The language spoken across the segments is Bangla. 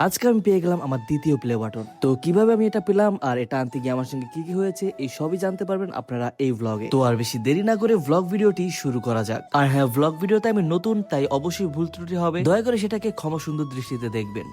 আজকে আমি পেয়ে গেলাম আমার দ্বিতীয় প্লে বাটন তো কীভাবে আমি এটা পেলাম আর এটা আনতে গিয়ে আমার সঙ্গে কি কি হয়েছে, এই সবই জানতে পারবেন আপনারা এই ব্লগে তো আর বেশি দেরি না করে ব্লগ ভিডিওটি শুরু করা যাক। আর হ্যাঁ ব্লগ ভিডিওতে আমি নতুন, তাই অবশ্যই ভুল ত্রুটি হবে। দয়া করে সেটাকে ক্ষমা সুন্দর দৃষ্টিতে দেখবেন।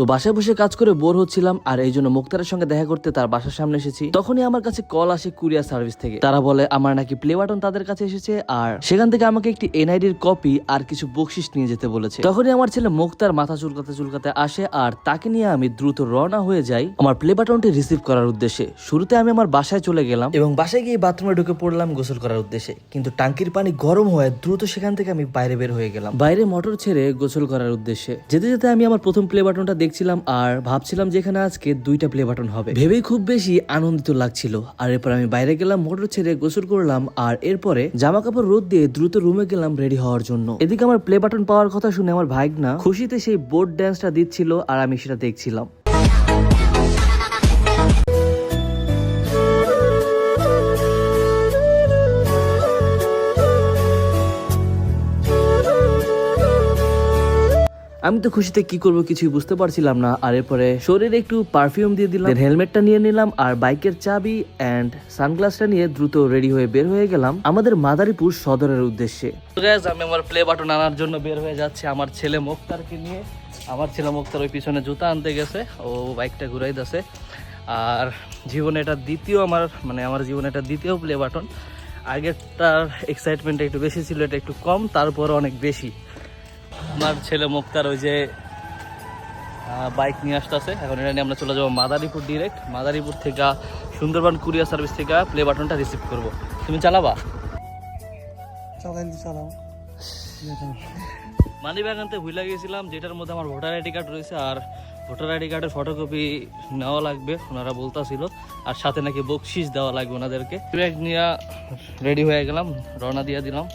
তো বাসায় বসে কাজ করে বোর হচ্ছিলাম আর এই জন্য মুক্তারের সঙ্গে দেখা করতে তার বাসার সামনে এসেছি। তখনই আমার কাছে কল আসে কুরিয়ার সার্ভিস থেকে। তারা বলে, আমার নাকি প্লে বাটন তাদের কাছে এসেছে আর সেখান থেকে আমাকে একটি এনআইডির কপি আর কিছু বকশিস নিয়ে যেতে বলেছে। তখনই আমার ছেলে মুক্তার মাথা চুলকাতে চুলকাতে আসে আর তাকে নিয়ে আমি দ্রুত রওনা হয়ে যাই আমার প্লে বাটনটি রিসিভ করার উদ্দেশ্যে। শুরুতে আমি আমার বাসায় চলে গেলাম এবং বাসায় গিয়ে বাথরুমে ঢুকে পড়লাম গোসল করার উদ্দেশ্যে। কিন্তু টাঙ্কির পানি গরম হয়ে দ্রুত সেখান থেকে আমি বাইরে বের হয়ে গেলাম। বাইরে মোটর ছেড়ে গোসল করার উদ্দেশ্যে। যেতে যেতে আমি আমার প্রথম প্লে বাটনটা দেখছিলাম আর ভাবছিলাম যে এখানে আজকে দুইটা প্লে বাটন হবে। ভেবেই খুব বেশি আনন্দিত লাগছিল। আর এরপর আমি বাইরে গেলাম, মোটর ছেড়ে গোসল করলাম আর এরপরে জামা কাপড় রোদ দিয়ে দ্রুত রুমে গেলাম রেডি হওয়ার জন্য। এদিকে আমার প্লে বাটন পাওয়ার কথা শুনে আমার ভাইগনা খুশিতে সেই বোর্ড ড্যান্সটা দিচ্ছিল আর আমি সেটা দেখছিলাম। আমি তো খুশিতে কি করব কিছুই বুঝতে পারছিলাম না। আর এরপরে শরীরে একটু পারফিউম দিয়ে দিলাম হেলমেটটা নিয়ে নিলাম, আর বাইকের চাবি অ্যান্ড সানগ্লাসটা নিয়ে দ্রুত রেডি হয়ে বের হয়ে গেলাম আমাদের মাদারীপুর সদরের উদ্দেশ্যে। আমি আমার প্লে বাটন আনার জন্য বের হয়ে যাচ্ছে আমার ছেলে মুক্তারকে নিয়ে। আমার ছেলে মুক্তার ওই পিছনে জুতা আনতে গেছে, ও বাইকটা ঘুরাই দিছে। আর জীবনে এটা দ্বিতীয় আমার মানে আমার জীবনে এটা দ্বিতীয় প্লে বাটন আগেরটার এক্সাইটমেন্ট একটু বেশি ছিল, এটা একটু কম তারপর অনেক বেশি। আমার ছেলে মুক্তার ওই যে বাইক নিয়ে আসতেছে। এখন এটা নিয়ে আমরা চলে যাব মাদারীপুর ডিরেক্ট মাদারীপুর থেকে সুন্দরবন কুরিয়ার সার্ভিস থেকে প্লে বাটনটা রিসিভ করব। তুমি চালাবা? চালাও। মানি ব্যাগ আনতে ভুলে গিয়েছিলাম যেটার মধ্যে আমার ভোটার আইডি কার্ড রয়েছে আর ভোটার আইডি কার্ডের ফটোকপি নেওয়া লাগবে ওনারা বলতাছিল। আর সাথে নাকি বকশিস দেওয়া লাগবে ওনাদেরকে। ব্যাগ নিয়ে রেডি হয়ে গেলাম রওনা দিয়ে দিলাম।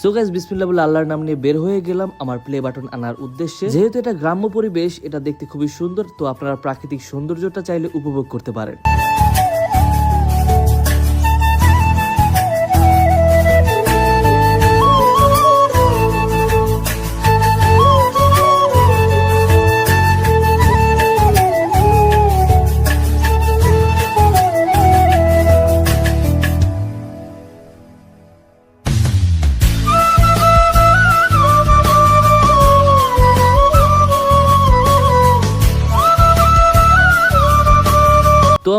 সো গাইস বিসমিল্লাহ বলে আল্লাহর নাম নিয়ে বের হয়ে গেলাম আমার প্লে বাটন আনার উদ্দেশ্যে। যেহেতু এটা গ্রাম্য পরিবেশ, এটা দেখতে খুবই সুন্দর, তো আপনারা প্রাকৃতিক সৌন্দর্যটা চাইলে উপভোগ করতে পারেন।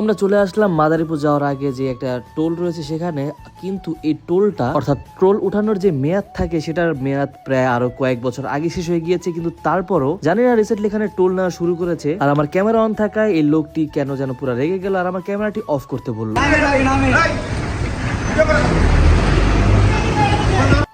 আমরা চলে আসলাম মাদারীপুর যাওয়ার আগে যে একটা টোল রয়েছে সেখানে। কিন্তু এই টোলটা, অর্থাৎ টোল উঠানোর যে মেয়াদ থাকে, সেটার মেয়াদ প্রায় আরও কয়েক বছর আগে শেষ হয়ে গিয়েছে। কিন্তু তারপরও, জানি না রিসেন্টলি এখানে টোল নেওয়া শুরু করেছে। আর আমার ক্যামেরা অন থাকায় এই লোকটি কেন যেন পুরো রেগে গেল, আর আমার ক্যামেরাটি অফ করতে বলল।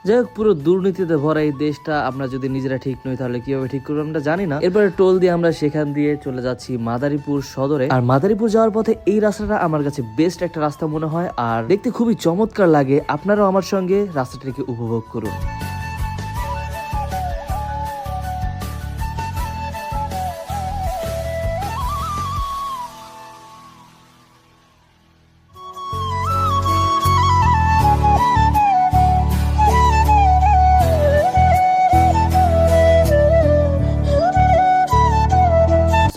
যাই হোক, পুরো দুর্নীতিতে ভরা এই দেশটা আমরা যদি নিজেরা ঠিক নই, তাহলে কীভাবে ঠিক করব আমরা জানি না। এরপরে টোল দিয়ে আমরা সেখান দিয়ে চলে যাচ্ছি মাদারীপুর সদরে। আর মাদারীপুর যাওয়ার পথে এই রাস্তাটা আমার কাছে বেস্ট একটা রাস্তা মনে হয়। আর দেখতে খুবই চমৎকার লাগে। আপনারাও আমার সঙ্গে রাস্তাটিকে উপভোগ করুন।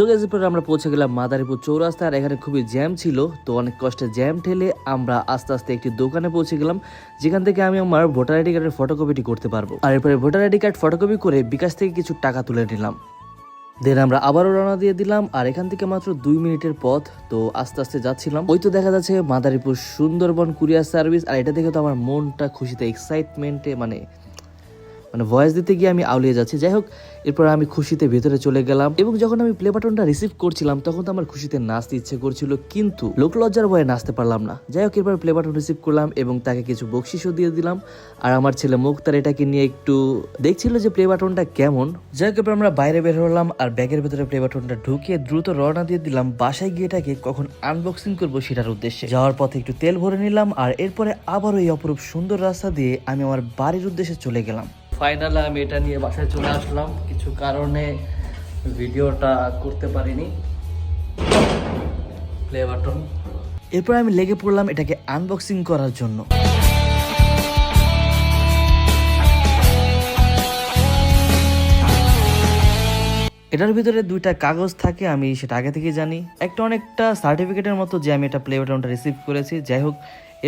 Guys, এরপরে আমরা পৌঁছে গেলাম মাদারীপুর চৌরাস্তা আর এখানে খুবই জ্যাম ছিল তো অনেক কষ্টে জ্যাম ঠেলে আমরা আস্তে আস্তে একটি দোকানে পৌঁছে গেলাম যেখান থেকে আমি আমার ভোটার আইডি কার্ডের ফটোকপিটি করতে পারব। আর এরপরে ভোটার আইডি কার্ড ফটোকপি করে বিকাশ থেকে কিছু টাকা তুলে নিলাম। দেন আমরা আবারও রওনা দিয়ে দিলাম আর এখান থেকে মাত্র দুই মিনিটের পথ তো আস্তে আস্তে যাচ্ছিলাম। ওই তো দেখা যাচ্ছে মাদারীপুর সুন্দরবন কুরিয়ার সার্ভিস আর এটা দেখে তো আমার মনটা খুশিতে এক্সাইটমেন্টে মানে মানে ভয়েস দিতে গিয়ে আমি আউলিয়ে যাচ্ছি। যাই হোক, এরপর আমি খুশিতে ভেতরে চলে গেলাম এবং যখন আমি প্লে বাটনটা রিসিভ করছিলাম, তখন তো আমার খুশিতে নাচতে ইচ্ছে করছিল, কিন্তু লোক লজ্জার ভয়ে নাচতে পারলাম না। যাই হোক, এরপর প্লে বাটন রিসিভ করলাম এবং তাকে কিছু বকশিসও দিয়ে দিলাম। আর আমার ছেলে মুক্তার এটাকে নিয়ে একটু দেখছিল যে প্লে বাটনটা কেমন। যাই হোক, এরপর আমরা বাইরে বের হলাম আর ব্যাগের ভেতরে প্লে বাটনটা ঢুকিয়ে দ্রুত রওনা দিয়ে দিলাম। বাসায় গিয়ে এটাকে কখন আনবক্সিং করব সেটার উদ্দেশ্যে। যাওয়ার পথে একটু তেল ভরে নিলাম আর এরপরে আবারও এই অপরূপ সুন্দর রাস্তা দিয়ে আমি আমার বাড়ির উদ্দেশ্যে চলে গেলাম। ফাইনালি আমি এটা নিয়ে বাসায় চলে আসলাম। কিছু কারণে ভিডিওটা করতে পারিনি। প্লে বাটন এরপর আমি লেগে পড়লাম এটাকে আনবক্সিং করার জন্য। এটার ভিতরে দুইটা কাগজ থাকে, আমি সেটা আগে থেকে জানি। একটা অনেকটা সার্টিফিকেটের মতো যে আমি এটা প্লে বাটনটা রিসিভ করেছি। যাই হোক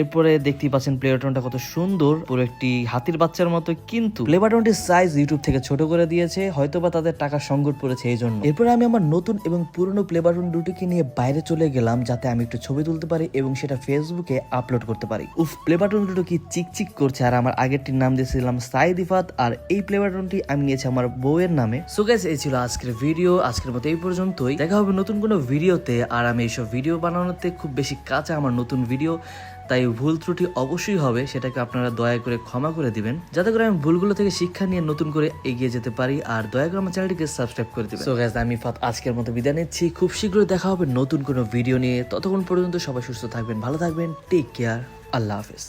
এরপরে দেখতেই পাচ্ছেন প্লে বাটনটা কত সুন্দর। পুরো একটি হাতির বাচ্চার মতো, কিন্তু প্লে বাটনটির সাইজ ইউটিউব থেকে ছোট করে দিয়েছে, হয়তোবা তাদের টাকা সংকট পড়েছে এই জন্য এরপরে আমি আমার নতুন এবং পুরনো প্লে বাটন দুটিকে নিয়ে বাইরে চলে গেলাম, যাতে আমি একটু ছবি তুলতে পারি এবং সেটা ফেসবুকে আপলোড করতে পারি। উফ প্লে বাটন দুটো কি চিকচিক করছে, আর আমার আগেরটির নাম দিয়েছিলাম সাইদ ইফাত আর এই প্লে বাটনটি আমি নিয়েছি আমার বউয়ের নামে। সো গাইস এই ছিল আজকের ভিডিও আজকের মতো এই পর্যন্তই। দেখা হবে নতুন কোনো ভিডিওতে আর আমি এইসব ভিডিও বানানোতে খুব বেশি কাঁচা আমার নতুন ভিডিও তাই ভুল ত্রুটি অবশ্যই হবে, সেটাকে আপনারা দয়া করে ক্ষমা করে দিবেন। যাতে করে আমি ভুলগুলো থেকে শিক্ষা নিয়ে নতুন করে এগিয়ে যেতে পারি, আর দয়া করে আমার চ্যানেলটিকে সাবস্ক্রাইব করে দিবেন। সো গাইস আমি ফাত আজকের মতো বিদায় নিচ্ছি। খুব শীঘ্রই দেখা হবে নতুন কোনো ভিডিও নিয়ে। ততক্ষণ পর্যন্ত সবাই সুস্থ থাকবেন, ভালো থাকবেন। টেক কেয়ার আল্লাহ হাফেজ।